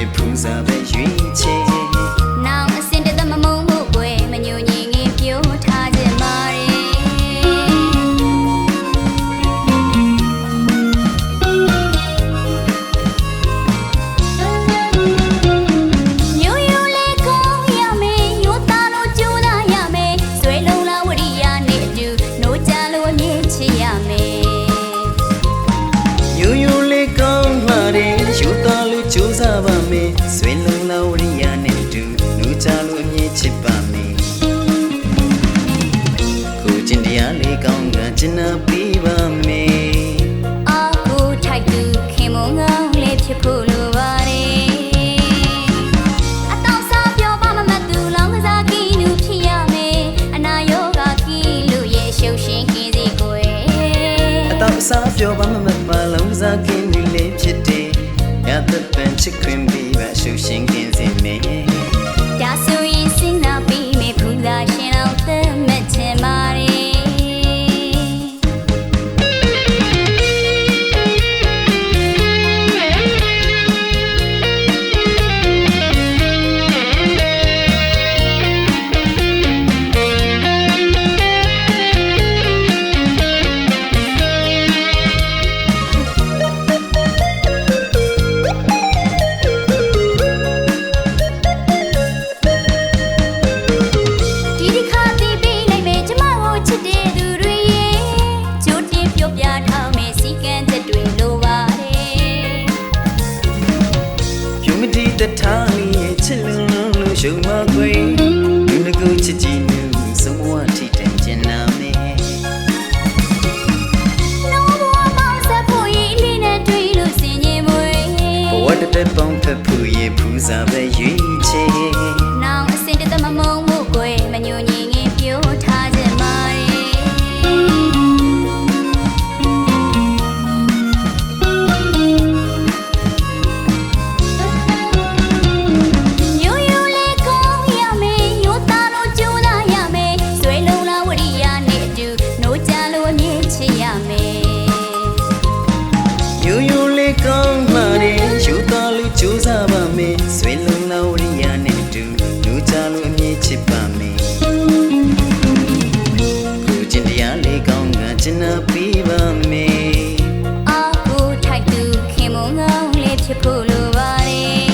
တစ်သက်ပေါင်းဖက်ဖို့ရေဖူးစားပဲ ကောင်းကကျင်နာပြီးပါမယ်အာကိုထိုက်သူခင်မုံငောင်းလေးဖြစ်ဖို့လိုပါတယ်အတော့စားပြောပါမမတ်သူလောင်းကစားကီနူဖြစ်ရမယ်အနာယောဂကီလို့ရဲ့ရှုပ်ရှင်ကင်းစီကိုယ်အတော့အစားပြောပါမမတ်ပါလုံးစားကင်းဒီလေးဖြစ်တယ်ရတဲ့ပန်ချစ်ခွင်ပြီးပါရှုရှင်ကင်းစင်မယ် ထားလေးရဲ့ချစ်လုံးလုံးလို့ရှုံမခွေလူတကူချစ်ကြည့်နေဆုံးဝထိတန်ကျင်နာမယ်နောဘဝမောင်ဆက်ဖို့ရည်လေးနဲ့တွေ့လို့စင်ရင်မွေဘဝတစ်သက်ပေါင်းဖက်ဖို့ရေဖူးစားပဲရွေးချယ် ဖြစ်ဖို့လိုပါတယ်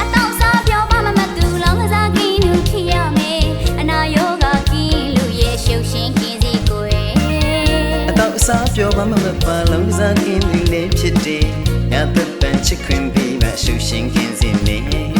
အတော့စားပြောပါမမတ်သူလောင်းကစားကင်းလူဖြစ်ရမယ်အနာယောဂကင်းလူရဲ့ရှုပ်ရှင်ကင်းစီကိုယ်အတော့အစားပြောပါမမပါလုံးစားကင်းဒီလေးဖြစ်တယ်ရတဲ့ပန်ချစ်ခွင်ပြီးပါရှုရှင်ကင်း